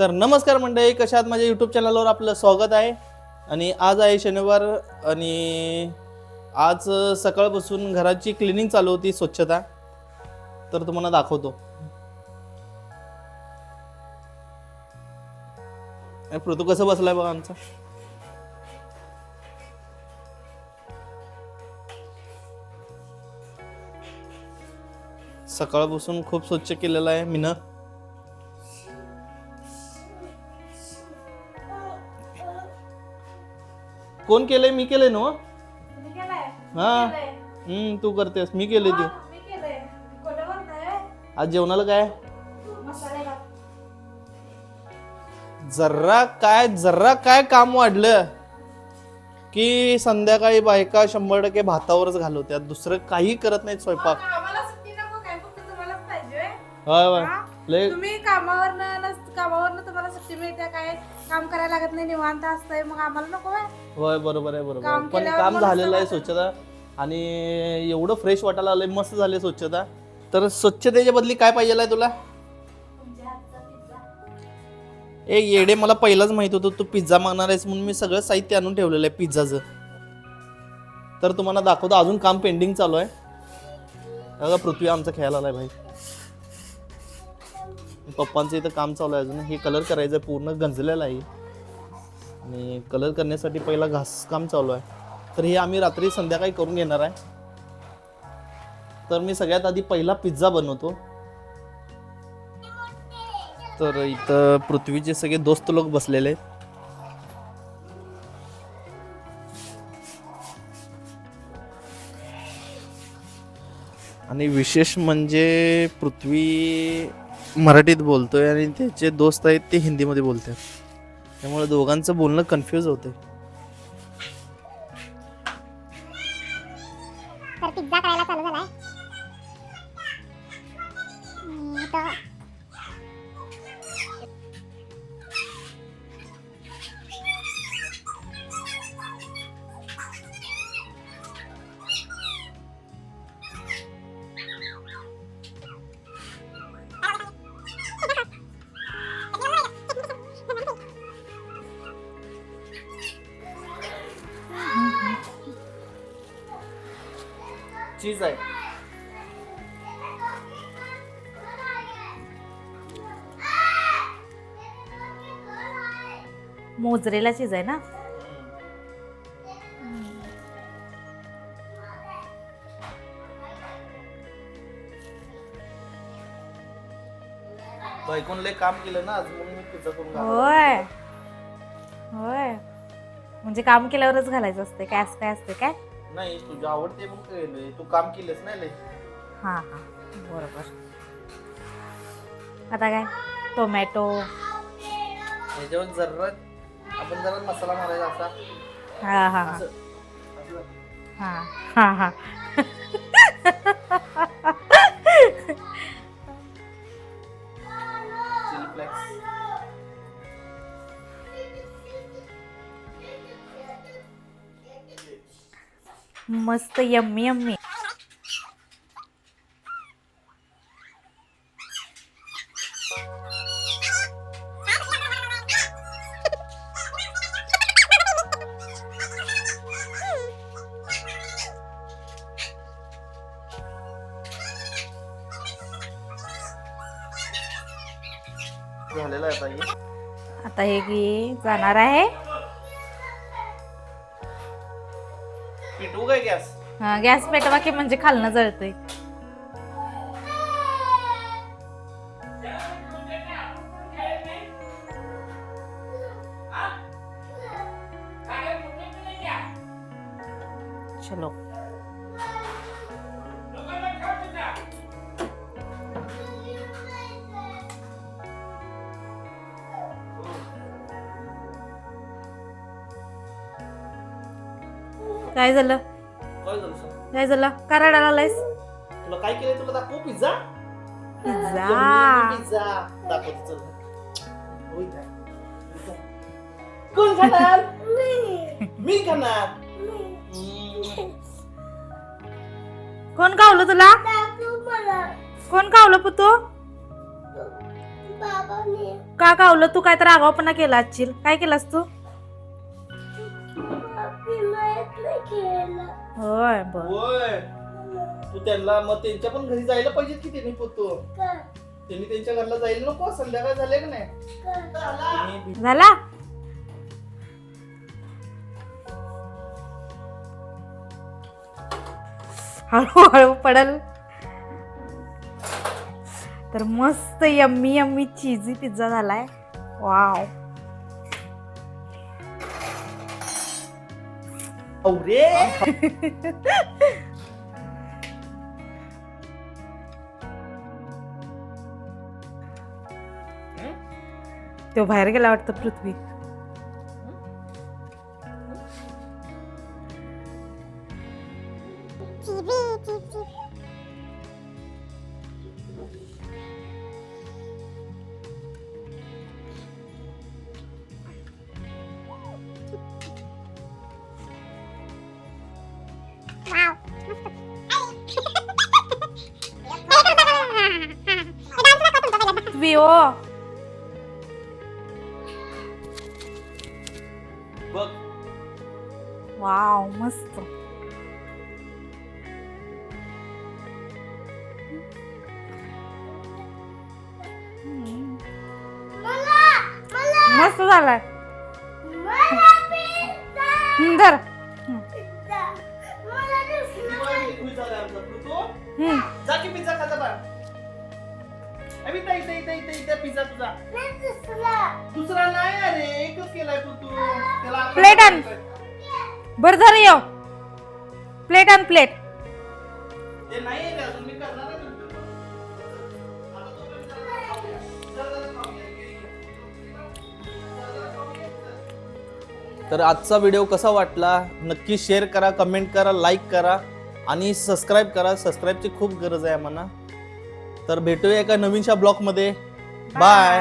तर नमस्कार मंडळी कशा आहात? माझ्या यूट्यूब चॅनलवर आपलं स्वागत आहे. आणि आज आहे शनिवार आणि आज सकाळपासून घराची क्लिनिंग चालू होती स्वच्छता. तर तुम्हाला दाखवतो. पृथू कसं बसलाय बघा आमचा? सकाळपासून खूप स्वच्छ केलेलं आहे मीनं. कोण केलंय? मी केलंय ना हो? हा? हम्म तू करतेस. मी केले ते? आज जेवणाला काय. जर्रा काय जर्रा काय काम वाढलं की संध्याकाळी बायका शंभर टक्के भातावरच घालवत्यात. दुसरं काही करत नाहीत स्वयंपाक. हा? लय तुम्ही कामावरनं मिळते काय? काम करायला लागत नाही निवांत असतंय मग आम्हाला नको होय? होय बरोबर आहे बरोबर आहे. पण केल्यावर काम झालेलं आहे स्वच्छता. आणि एवढं फ्रेश वाटायला आलंय मस्त झाले स्वच्छता. तर स्वच्छतेच्या बदली काय पाहिजे आहे तुला. ए येडे मला पहिलाच माहीत होतं तू पिझ्झा मागणार आहेस म्हणून मी सगळं साहित्य आणून ठेवलेलं आहे पिझ्झाचं. तर तुम्हाला दाखवतो अजून काम पेंडिंग चालू आहे. बघा पृथ्वी आमचा खेळायला आलाय भाई. पप्पांचं इथं काम चालू आहे अजून. हे कलर करायचं आहे पूर्ण गंजलेलं आहे. आणि कलर करण्यासाठी पहिला घास काम चालू आहे. तर हे आम्ही रात्री संध्याकाळी करून घेणार आहे. तर मी सगळ्यात आधी पहिला पिझ्झा बनवतो. तर इथं पृथ्वीचे सगळे दोस्त लोक बसलेले आहेत. आणि विशेष म्हणजे पृथ्वी मराठीत बोलतोय आणि त्याचे दोस्त आहेत ते हिंदीमध्ये बोलतात. त्यामुळे दोघांचं बोलणं कन्फ्यूज होते चीज आहे. मोजरेला चीज आहे ना? बायकोन लय काम केलं ना आज म्हणून मी पिझ्झा करून घातला. होय. होय. म्हणजे काम केल्यावरच घालायचं असते काय असं काय असते काय? नाही तुझ्या आवडते मग केलंय तू काम केलंस नाही लय. हा हा. बरोबर. आता काय? टोमॅटो. ह्याच्यावर जरा आपण जरा मसाला मारायचा असा. हा हा हा. असं असं. हा हा हा. मस्त यम्मी यम्मी झालेला आता हे. जाणार आहे पेटवू काय गॅस. हा, गॅस पेटवा की म्हणजे खालनं जळतंय. चलो. काय झालं? काय झालं सांग? काय झालं? का रडायला आलायस? तुला काय केलंय? तुला दाखवू पिझ्झा? पिझ्झा? पिझ्झा. दाखवतो चल. होय? कोण खाणार? मी. खाणार. हम्म. कोण कावलं तुला? कोण कावलं पुतो का कावलं तू काय तर आगावपणा केला असशील. काय केलास तू? होय बर. होय. तू त्यांना मग त्यांच्या पण घरी जायला पाहिजे की त्यांनी पोतो त्यांनी त्यांच्या घरला जायला नको संध्याकाळ झाले का नाही? त्यांनी झाला. हळूहळू पडल. तर मस्त यम्मी यम्मी चीजी पिझ्झा झालाय. वाव अवरे. तो बाहेर गेला वाटतं पृथ्वी. मस्त पृथ्वी ओ बघ वाव मस्त मस्त झालाय धर. जा की पिझ्झा अरे इथं इथं इथं इथं इथं पिझ्झा तुझा दुसरा। नाही अरे एकच केलाय पृथू त्याला आपण- Plate आण. बर धर येऊ प्लेट आण प्लेट ते नाही आहे अजून मी करणार आहे नंतर. आता खाऊया. तर आजचा व्हिडिओ कसा वाटला? नक्की शेअर करा कमेंट करा लाईक करा आणि सबस्क्राईब करा. सबस्क्राईबची खूप गरज आहे आम्हाला. तर भेटूया एका नवीनशा ब्लॉगमध्ये. बाय